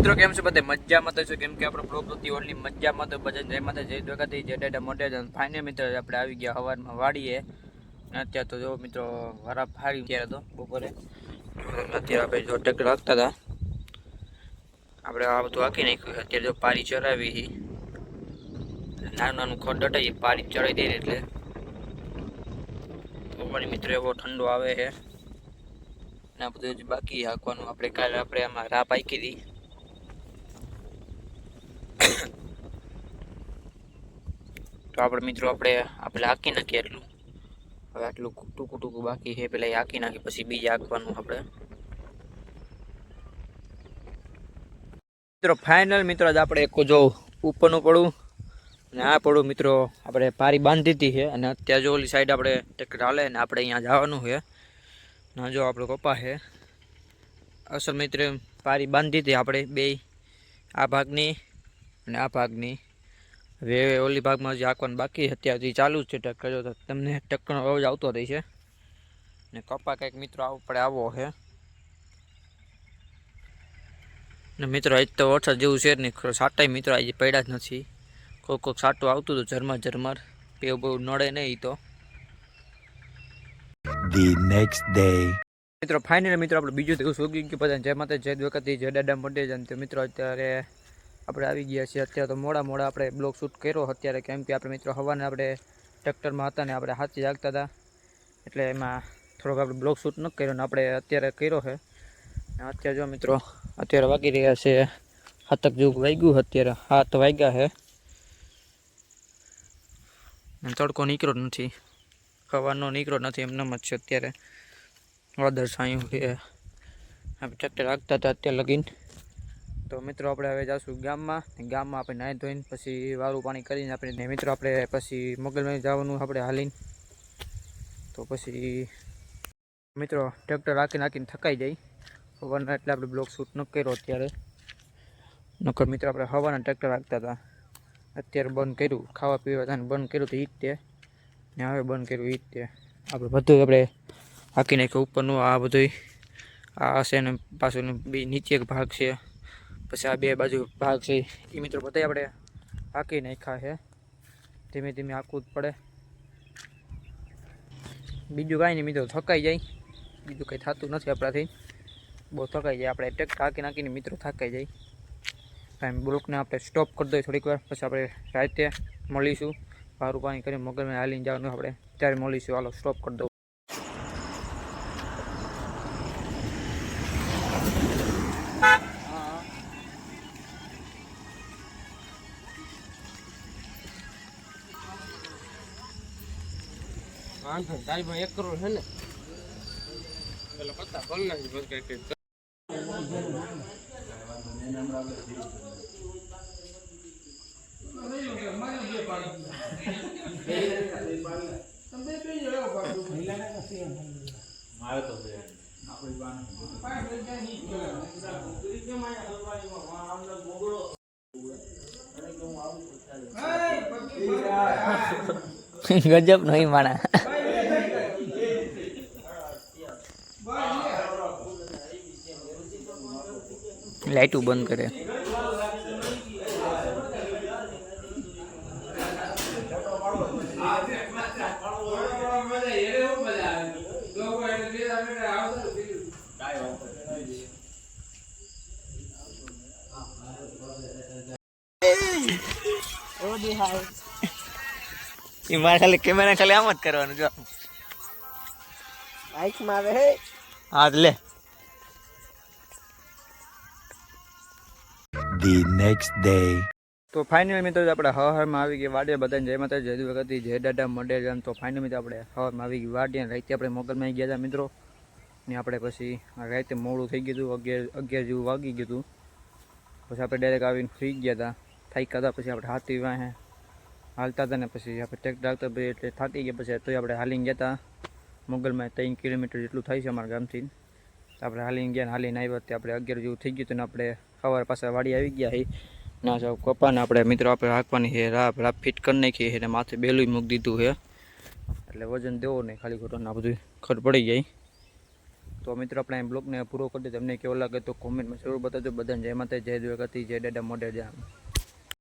મિત્રો, કેમ છે બધે? મજામાં તો છો? કેમ કે આપણો પ્રકૃતિ ઓનલી મજામાં તો બધા જય તો જઈ દ્વારકાથી જય દાદા મોટે ફાઇનલ મિત્રો, આપણે આવી ગયા હવારમાં વાડીએ. અત્યારે તો જો મિત્રો વરા ફારી ત્યારે તો બપોરે. અત્યારે આપણે જો ટેક રાખતા હતા. આપણે આ બધું આખી નાખ્યું. અત્યારે જો પારી ચરાવી. નાનું નાનું ખોટ દટાઈ પારી ચડાવી દે એટલે. પણ મિત્રો એવો ઠંડો આવે છે. ને બધું જ બાકી હાંકવાનું. આપણે કાલે આપણે આમાં રાપ પાકી હતી તો આપણે મિત્રો આપણે આપણે આંકી નાખીએ એટલું. હવે આટલું ટૂંકું ટૂંકું બાકી છે, પેલા એ આંકી નાખી પછી બીજા આંકવાનું આપણે. મિત્રો ફાઇનલ મિત્રો જ આપણે એક જો ઉપરનું પડું અને આ પડું મિત્રો આપણે પારી બાંધી હતી છે અને અત્યારે જો ઓલી સાઈડ આપણે ટ્રેક્ટર હાલે અને આપણે અહીંયા જવાનું છે. ના જો આપણો કપા છે. અસલ મિત્ર પારી બાંધી હતી આપણે બે, આ ભાગની અને આ ભાગની. હવે ઓલી ભાગમાં હજી આંકવાનું બાકી છે. અત્યારથી ચાલુ જ છે ટક્કર તો તમને ટક્કરનો અવાજ આવતો રહે છે. ને કપા કંઈક મિત્રો પડે આવો છે ને મિત્રો આજ તો વરસાદ જેવું છે જ નહીં. સાટાઈ મિત્રો આજે પડ્યા જ નથી. કોઈક કોઈક સાટું આવતું હતું ઝરમર ઝરમર. પેવ બહુ નડે નહીં તો. The day. મિત્રો ફાઇનલ મિત્રો આપણે બીજું દિવસ ઉગી ગયું બધા જય માતા જય વખત જય દાદા તો મિત્રો અત્યારે આપણે આવી ગયા છીએ. અત્યારે તો મોડા મોડા આપણે બ્લોગ શૂટ કર્યો. અત્યારે કેમ કે આપણે મિત્રો હવાને આપણે ટ્રેક્ટરમાં હતા ને આપણે હાથી જાગતા હતા. એટલે એમાં થોડોક આપણે બ્લોગ શૂટ ન કર્યો ને આપણે અત્યારે કર્યો છે. અત્યારે જો મિત્રો, અત્યારે વાગી રહ્યા છે હાથક જેવું વાગ્યું અત્યારે. હાથ વાગ્યા છે. તડકો નીકળ્યો નથી. હવાનો નીકળ્યો નથી એમનામ જ છે અત્યારે. વાદળ છાયું છે. આપણે ટ્રેક્ટર રાખતા હતા અત્યારે લગીન. તો મિત્રો આપણે હવે જઈશું ગામમાં. ગામમાં આપણે નાહી ધોઈને પછી વારું પાણી કરીને આપણે મિત્રો આપણે પછી મોગલમાં જવાનું આપણે હાલીને. તો પછી મિત્રો ટ્રેક્ટર રાખી નાખીને થકાઈ જાય. હવાના એટલે આપણે બ્લોક શૂટ ન કર્યો અત્યારે. નકર મિત્રો આપણે હવાના ટ્રેક્ટર રાખતા હતા. અત્યારે બંધ કર્યું. ખાવા પીવા થાય બંધ કર્યું તો ઈ જ તે. ને હવે બંધ કર્યું ઈ જ તે. આપણે બધું આપણે હાકી નાખ્યું. ઉપરનું આ બધું આ છે ને પાછું બી નીચે એક ભાગ છે. પછી આ બે બાજુ ભાગ છે. એ મિત્રો બધા આપણે હાકી નાખ્યા છે. ધીમે ધીમે હાંકવું જ પડે. બીજું કાંઈ નહીં મિત્રો, થકાઈ જાય. બીજું કંઈ થતું નથી આપણાથી. બહુ થકાઈ જાય. આપણે ટ્રેક્ટર હાકી નાખીને મિત્રો થકાઈ જાય. કાંઈ બ્લોકને આપણે સ્ટોપ કરી દઈએ થોડીક વાર, પછી આપણે રાતે મળીશું. પારું પાણી કરીને મગરમાં હાલીને જવાનું આપણે. ત્યારે મળીશું. હાલો સ્ટોપ કરી દઉં. વાંધો. તારી એક કરોડ છે ને. પેલા પત્તા ભરી નાખી ગજબ નહીં માણા. લાઈટું બંધ કરે. એ મારે ખાલી કેમેરા ખાલી આમ જ કરવાનું જો. આવે હે. હા લે. The નેક્સ્ટ ડે તો ફાઇનલ મિત્રો આપણે હવારમાં આવી ગઈ વાડીએ બધાને જય માતા જય વખત જય દાદા મંડે છે તો ફાઇનલ મિત્રો આપણે હવારમાં આવી ગઈ વાડીએ. રાતે આપણે મોગલમાં ગયા હતા મિત્રો. ને આપણે પછી રાતે મોડું થઈ ગયું હતું, અગિયાર અગિયાર જેવું વાગી ગયું હતું. પછી આપણે ડાયરેક્ટ આવીને ફ્રી ગયા હતા થાક્યા હતા પછી આપણે હાથી વાહે હાલતા હતા ને પછી આપણે ટેક પછી એટલે થાકી ગયા. પછી તોય આપણે હાલીને ગયા હતા મોગલમાં ત્રણ કિલોમીટર જેટલું થાય છે અમારા ગામથી. તો આપણે હાલીને ગયા હાલીને આવ્યા ત્યાં આપણે અગિયાર જેવું થઈ ગયું હતું ને આપણે સવાર પાછા વાડી આવી ગયા હી. ના જાવ કપાને આપણે મિત્રો આપણે રાખવાની છે રાપ રાપ ફિટ કરી નાખી એને માથે બેલું મૂકી દીધું છે એટલે વજન દેવો નહીં ખાલી ખોટું આ બધું ખર પડી જાય. તો મિત્રો આપણે એમ બ્લોગને પૂરો કરી દે તમને કેવો લાગે તો કોમેન્ટમાં જરૂર બતાવજો. બધાને જય માતા જય દ્વારકાથી જય દાદા મોઢે જામ